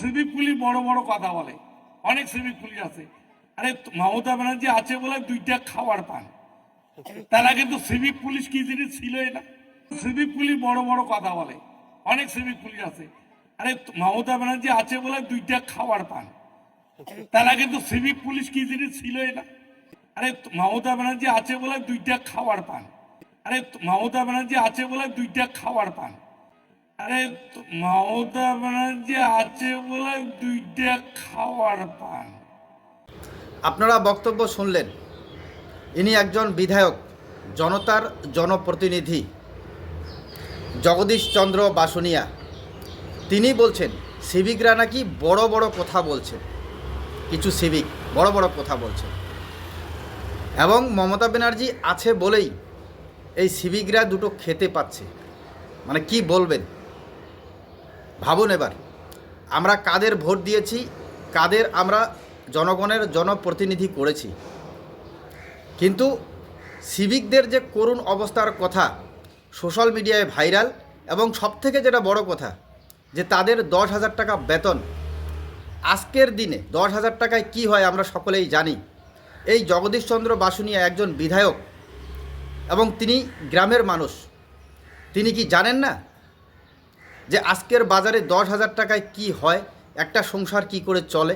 Civic police বড় বড় কথা বলে। অনেক সিভিক পুলিশ আছে। আরে, মমতা ব্যানার্জি আছে বলে দুইটা খাবার পান। তারা কিন্তু সিভিক পুলিশ কি জিনিস ছিলই না। সিভিক পুলিশ বড় বড় কথা বলে। অনেক সিভিক পুলিশ আছে। আরে, মমতা ব্যানার্জি আছে বলে দুইটা খাবার পান। তারা কিন্তু সিভিক পুলিশ কি জিনিস ছিলই না। আরে, মমতা ব্যানার্জি আছে বলে দুইটা খাবার পান। আরে, মমতা ব্যানার্জি আছে বলে দুইটা খাবার পান। আরে, মমতা ব্যানার্জি আছে বলে দুইটা খাবার পান। আপনারা বক্তব্য শুনলেন। ইনি একজন বিধায়ক, জনতার জনপ্রতিনিধি। জগদীশ চন্দ্র বাসুনিয়া। তিনি বলছেন, সিভিকরা নাকি বড় বড় কথা বলছেন কিছু সিভিক বড় বড় কথা বলছেন এবং মমতা ব্যানার্জি আছে বলেই এই সিভিকরা দুটো খেতে পাচ্ছে। মানে কি বলবেন? ভাবুন এবার। আমরা কাদের ভোট দিয়েছি, কাদের আমরা জনগণের জনপ্রতিনিধি করেছি। কিন্তু সিভিকদের যে করুণ অবস্থার কথা, সোশ্যাল মিডিয়ায় ভাইরাল এবং সবথেকে যেটা বড় কথা, যে তাদের দশ হাজার টাকা বেতন। আজকের দিনে দশ হাজার টাকায় কি হয় আমরা সকলেই জানি। এই জগদীশচন্দ্র বাসুনিয়া একজন বিধায়ক এবং তিনি গ্রামের মানুষ। তিনি কি জানেন না যে আজকের বাজারে দশ হাজার টাকায় কি হয়, একটা সংসার কি করে চলে?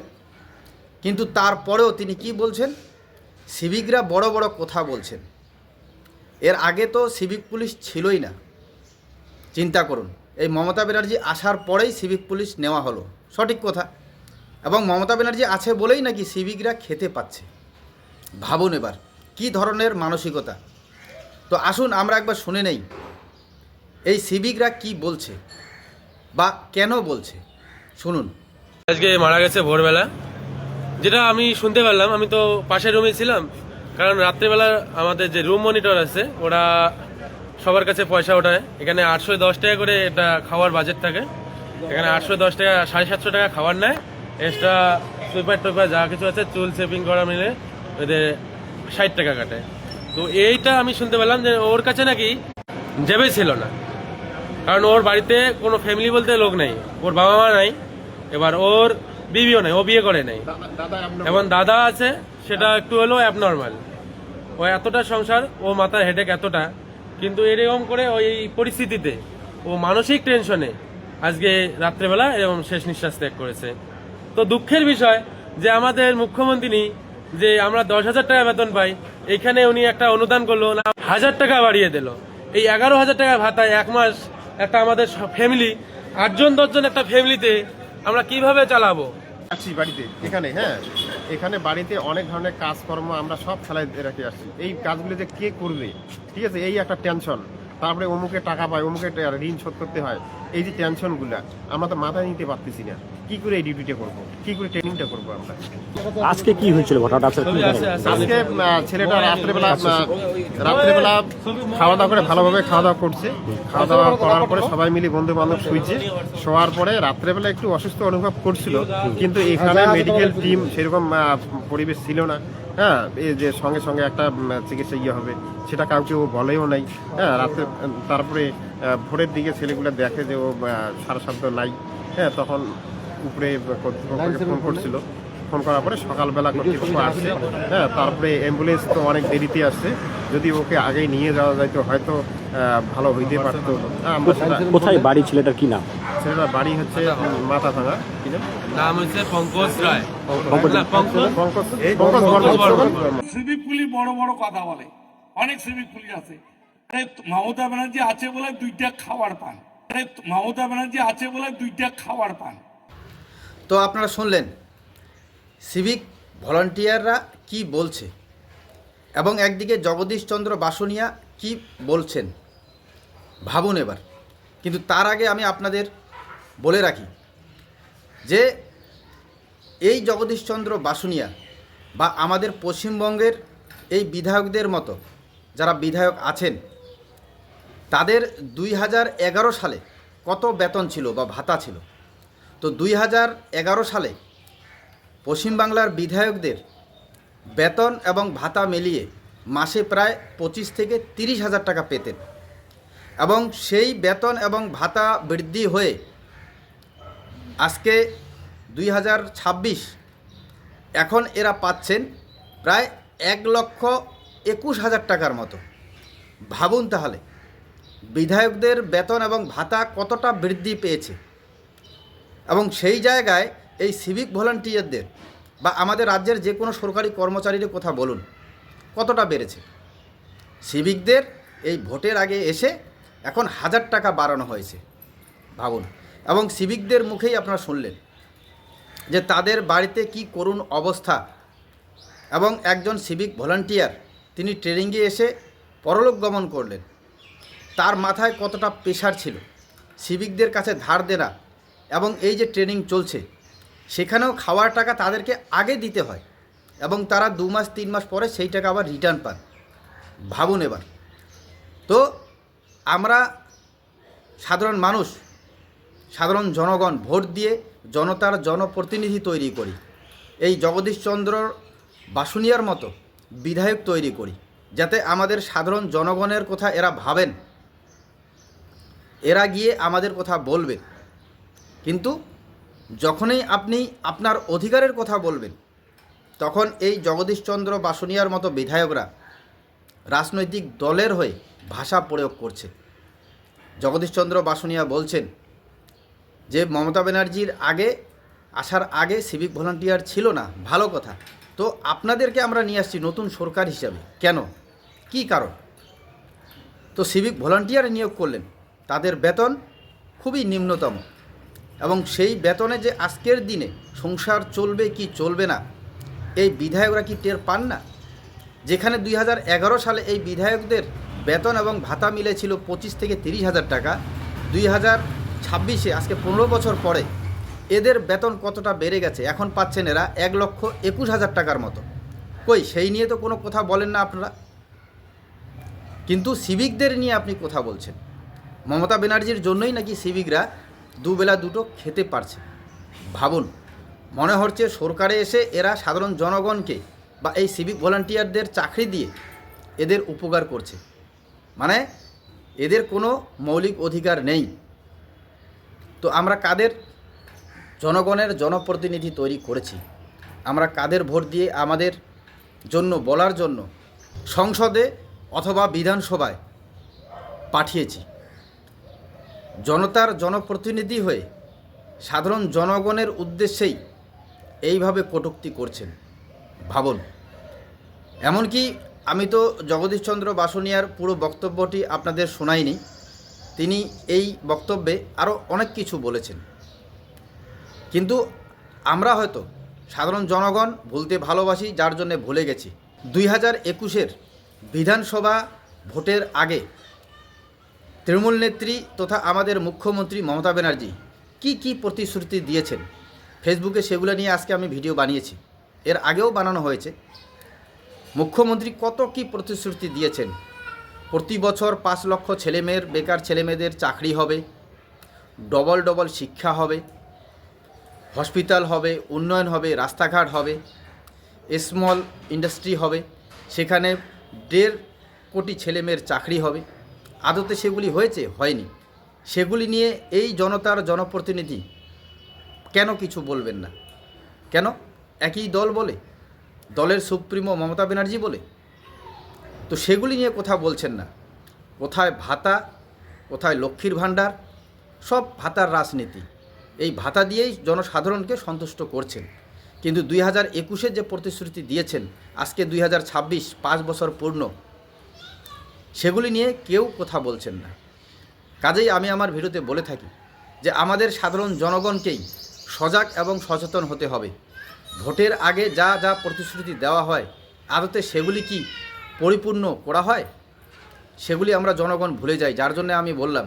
কিন্তু তারপরেও তিনি কি বলছেন? সিভিকরা বড় বড় কথা বলছেন। এর আগে তো সিভিক পুলিশ ছিলই না। চিন্তা করুন, এই মমতা ব্যানার্জি আসার পরেই সিভিক পুলিশ নেওয়া হলো। সঠিক কথা। এবং মমতা ব্যানার্জি আছে বলেই নাকি সিভিকরা খেতে পাচ্ছে। ভাবুন এবার, কি ধরনের মানসিকতা? তো আসুন আমরা একবার শুনে নেই, এই সিভিকরা কি বলছে? বা কেন বলছে? শুনুন। আজকে মারা গেছে ভোরবেলা। যেটা আমি শুনতে পারলাম, আমি তো পাশের রুমে ছিলাম, কারণ রাত্রেবেলা আমাদের যে রুম মনিটর আছে, ওরা সবার কাছে পয়সা ওঠায়। এখানে আটশো দশ টাকা করে এটা খাওয়ার বাজেট থাকে। এখানে আটশো দশ টাকা, সাড়ে সাতশো টাকা খাবার নেয়। এক্সট্রা সুইপার টুইপার যা কিছু আছে, চুল সেপিং করা মিলে ওদের ষাট টাকা কাটে। তো এইটা আমি শুনতে পেলাম যে ওর কাছে নাকি জেবে ছিল না। কারণ ওর বাড়িতে কোনো ফ্যামিলি বলতে লোক নেই। ওর বাবা মা নাই এবার ওর বিবিও নেই ও বিয়ে করে নেই। এবং দাদা আছে সেটা একটু হলেও অ্যাবনর্মাল ও এতটা সংসার ও মাথার হেডেক এতটা কিন্তু এরকম করে ওই পরিস্থিতিতে ও মানসিক টেনশনে আজকে রাত্রেবেলা এরকম শেষ নিঃশ্বাস ত্যাগ করেছে। তো দুঃখের বিষয় যে আমাদের মুখ্যমন্ত্রী যে আমরা দশ হাজার টাকা বেতন পাই এখানে উনি একটা অনুদান করল না হাজার টাকা বাড়িয়ে দিল। এই এগারো হাজার টাকা ভাতায় এক মাস একটা আমাদের ফ্যামিলি আটজন দশজন একটা ফ্যামিলিতে আমরা কীভাবে চালাবো? আছি বাড়িতে, এখানে হ্যাঁ। এখানে বাড়িতে অনেক ধরনের কাজকর্ম আমরা সব খেলায় রেখে আসছি। এই কাজগুলো যে কে করবে? ঠিক আছে, এই একটা টেনশন তারপরে অমুকে টাকা পায়, অমুকে ঋণ শোধ করতে হয়। এই যে টেনশনগুলো আমরা তো মাথায় নিতে পারতেছি না। কি করে এই ডিউটিটা করব? কি করে ট্রেনিংটা করব আমরা? আজকে কি হয়েছিল ঘটনাটা? আপনার কি? আছে। আজকে ছেলেটা রাত্রেবেলা রাত্রেবেলা খাওয়া দাওয়া করে ভালোভাবে খাওয়া দাওয়া করছে। খাওয়া দাওয়া করার পরে সবাই মিলে বন্ধু বান্ধব শুয়েছে। শোয়ার পরে রাত্রেবেলা একটু অসুস্থ অনুভব করছিল। কিন্তু এখানে মেডিকেল টিম সেরকম পরিবেশ ছিল না। হ্যাঁ এই যে সঙ্গে সঙ্গে একটা চিকিৎসা ইয়ে হবে সেটা কাউকে ও বলেও নাই। হ্যাঁ রাত্রে তারপরে ভোরের দিকে ছেলেগুলো দেখে যে ও সারা শব্দ নাই হ্যাঁ তখন উপরে কর্তৃপক্ষকে ফোন করছিল। ফোন করার পরে সকালবেলা কর্তৃপক্ষ আসছে হ্যাঁ তারপরে অ্যাম্বুলেন্স তো অনেক দেরিতে আসছে যদি ওকে আগেই নিয়ে যাওয়া যাইতো হয়তো ভালো হইতে পারতো। হ্যাঁ, আমরা সেটা কোথায়? বাড়ি ছেলেটার কি নাম? ছেলেটার বাড়ি হচ্ছে মাথা ভাঙা কি নাম? নাম হচ্ছে পঙ্কজ রায়। সিভিক পুলিশ বড় বড় কথা বলে। অনেক সিভিক পুলিশ আছে। মমতা ব্যানার্জি আছে বলে দুইটা খাবার পান। মমতা ব্যানার্জি আছে বলে দুইটা খাবার পান। তো আপনারা শুনলেন সিভিক ভলান্টিয়াররা কি বলছে? এবং একদিকে জগদীশচন্দ্র বাসুনিয়া কি বলছেন? ভাবুন এবার। কিন্তু তার আগে আমি আপনাদের বলে রাখি যে, এই জগদীশচন্দ্র বাসুনিয়া বা আমাদের পশ্চিমবঙ্গের এই বিধায়কদের মতো যারা বিধায়ক আছেন, তাদের দুই হাজার এগারো সালে কত বেতন ছিল বা ভাতা ছিল? তো দুই হাজার এগারো সালে পশ্চিমবাংলার বিধায়কদের বেতন এবং ভাতা মিলিয়ে মাসে প্রায় পঁচিশ থেকে তিরিশ হাজার টাকা পেতেন। এবং সেই বেতন এবং ভাতা বৃদ্ধি হয়ে আজকে দুই ছাব্বিশ এখন এরা পাচ্ছেন প্রায় এক লক্ষ একুশ হাজার টাকার মতো। ভাবুন তাহলে, বিধায়কদের বেতন এবং ভাতা কতটা বৃদ্ধি পেয়েছে? এবং সেই জায়গায় এই সিভিক ভলান্টিয়ারদের বা আমাদের রাজ্যের যে কোনো সরকারি কর্মচারীর কথা বলুন, কতটা বেড়েছে? সিভিকদের এই ভোটের আগে এসে এখন হাজার টাকা বাড়ানো হয়েছে, ভাবুন। এবং সিভিকদের মুখেই আপনারা শুনলেন যে তাদের বাড়িতে কি করুণ অবস্থা। এবং একজন সিভিক ভলান্টিয়ার তিনি ট্রেনিংয়ে এসে পরলোক গমন করলেন। তার মাথায় কতটা প্রেশার ছিল? সিভিকদের কাছে ধার দেনা এবং এই যে ট্রেনিং চলছে, সেখানেও খাওয়ার টাকা তাদেরকে আগে দিতে হয় এবং তারা দু মাস, তিন মাস পরে সেই টাকা আবার রিটার্ন পান। ভাবুন এবার। তো আমরা সাধারণ মানুষ, সাধারণ জনগণ ভোট দিয়ে জনতার জনপ্রতিনিধি তৈরি করি। এই জগদীশচন্দ্র বাসুনিয়ার মতো বিধায়ক তৈরি করি, যাতে আমাদের সাধারণ জনগণের কথা এরা ভাবেন। এরা গিয়ে আমাদের কথা বলবেন। কিন্তু যখনই আপনি আপনার অধিকারের কথা বলবেন, তখন এই জগদীশচন্দ্র বাসুনিয়ার মতো বিধায়করা রাজনৈতিক দলের হয়ে ভাষা প্রয়োগ করছে। জগদীশচন্দ্র বাসুনিয়া বলছেন যে, মমতা ব্যানার্জির আগে, আসার আগে সিভিক ভলান্টিয়ার ছিল না, ভালো কথা। তো আপনাদেরকে আমরা নিয়ে আসছি নতুন সরকার হিসাবে। কেন? কি কারণ? তো সিভিক ভলান্টিয়ার নিয়োগ করলেন, তাদের বেতন খুবই নিম্নতম। এবং সেই বেতনে যে আজকের দিনে সংসার চলবে কি চলবে না, এই বিধায়করা কি টের পান না? যেখানে দুই হাজার এগারো সালে এই বিধায়কদের বেতন এবং ভাতা মিলেছিল পঁচিশ থেকে তিরিশ হাজার টাকা, দুই হাজার ছাব্বিশে আজকে পনেরো বছর পরে এদের বেতন কতটা বেড়ে গেছে? এখন পাচ্ছেন এরা এক লক্ষ একুশ হাজার টাকার মতো। কই, সেই নিয়ে তো কোনো কথা বলেন না আপনারা? কিন্তু সিভিকদের নিয়ে আপনি কথা বলছেন। মমতা ব্যানার্জির জন্যই নাকি সিভিকরা দুবেলা দুটো খেতে পারছে। ভাবুন, মনে হচ্ছে সরকারে এসে এরা সাধারণ জনগণকে বা এই সিভিক ভলান্টিয়ারদের চাকরি দিয়ে এদের উপকার করছে। মানে এদের কোনো মৌলিক অধিকার নেই। তো আমরা কাদের জনগণের জনপ্রতিনিধি তৈরি করেছি? আমরা কাদের ভোট দিয়ে আমাদের জন্য বলার জন্য সংসদে অথবা বিধানসভায় পাঠিয়েছি? জনতার জনপ্রতিনিধি হয়ে সাধারণ জনগণের উদ্দেশ্যেই এইভাবে কটূক্তি করছেন। ভাবুন। এমনকি আমি তো জগদীশচন্দ্র বাসনিয়ার পুরো বক্তব্যটি আপনাদের শোনাইনি, তিনি এই বক্তব্যে আরও অনেক কিছু বলেছেন। কিন্তু আমরা হয়তো সাধারণ জনগণ ভুলতে ভালোবাসি, যার জন্যে ভুলে গেছি। দুই হাজার একুশের বিধানসভা ভোটের আগে তৃণমূল নেত্রী তথা আমাদের মুখ্যমন্ত্রী মমতা ব্যানার্জি কি কি প্রতিশ্রুতি দিয়েছেন? ফেসবুকে সেগুলো নিয়ে আজকে আমি ভিডিও বানিয়েছি। এর আগেও বানানো হয়েছে। মুখ্যমন্ত্রী কত কি প্রতিশ্রুতি দিয়েছেন? প্রতি বছর পাঁচ লক্ষ ছেলেমেয়ের, বেকার ছেলেমেয়েদের চাকরি হবে, ডবল ডবল শিক্ষা হবে, হসপিটাল হবে, উন্নয়ন হবে, রাস্তাঘাট হবে, স্মল ইন্ডাস্ট্রি হবে, সেখানে দেড় কোটি ছেলেমেয়ের চাকরি হবে। আদতে সেগুলি হয়েছে, হয়নি। সেগুলি নিয়ে এই জনতার জনপ্রতিনিধি কেন কিছু বলবেন না? কেন? একই দল বলে? দলের সুপ্রিমো মমতা ব্যানার্জি বলে? তো সেগুলি নিয়ে কথা বলছেন না। কোথায় ভাতা, কোথায় লক্ষ্মীর ভাণ্ডার, সব ভাতার রাজনীতি। এই ভাতা দিয়েই জনসাধারণকে সন্তুষ্ট করছেন। কিন্তু দুই হাজার একুশে যে প্রতিশ্রুতি দিয়েছেন, আজকে দুই হাজার ছাব্বিশ, পাঁচ বছর পূর্ণ সেগুলি নিয়ে কেউ কথা বলছেন না। কাজেই আমি আমার ভিডিওতে বলে থাকি যে আমাদের সাধারণ জনগণকেই সজাগ এবং সচেতন হতে হবে। ভোটের আগে যা যা প্রতিশ্রুতি দেওয়া হয়, আদতে সেগুলি কি পরিপূর্ণ করা হয়? সেগুলি আমরা জনগণ ভুলে যাই, যার জন্য আমি বললাম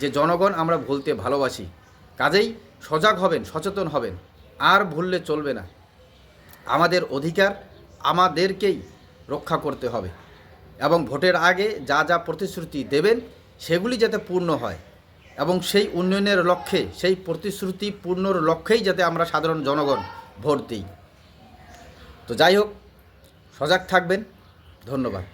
যে জনগণ আমরা ভুলতে ভালোবাসি। কাজেই সজাগ হবেন, সচেতন হবেন, আর ভুললে চলবে না। আমাদের অধিকার আমাদেরকেই রক্ষা করতে হবে। এবং ভোটের আগে যা যা প্রতিশ্রুতি দেবেন, সেগুলি যাতে পূর্ণ হয়। এবং সেই উন্নয়নের লক্ষ্যে, সেই প্রতিশ্রুতি পূর্ণর লক্ষ্যেই যাতে আমরা সাধারণ জনগণ ভোট দিই। তো যাই হোক, সজাগ থাকবেন। ধন্যবাদ।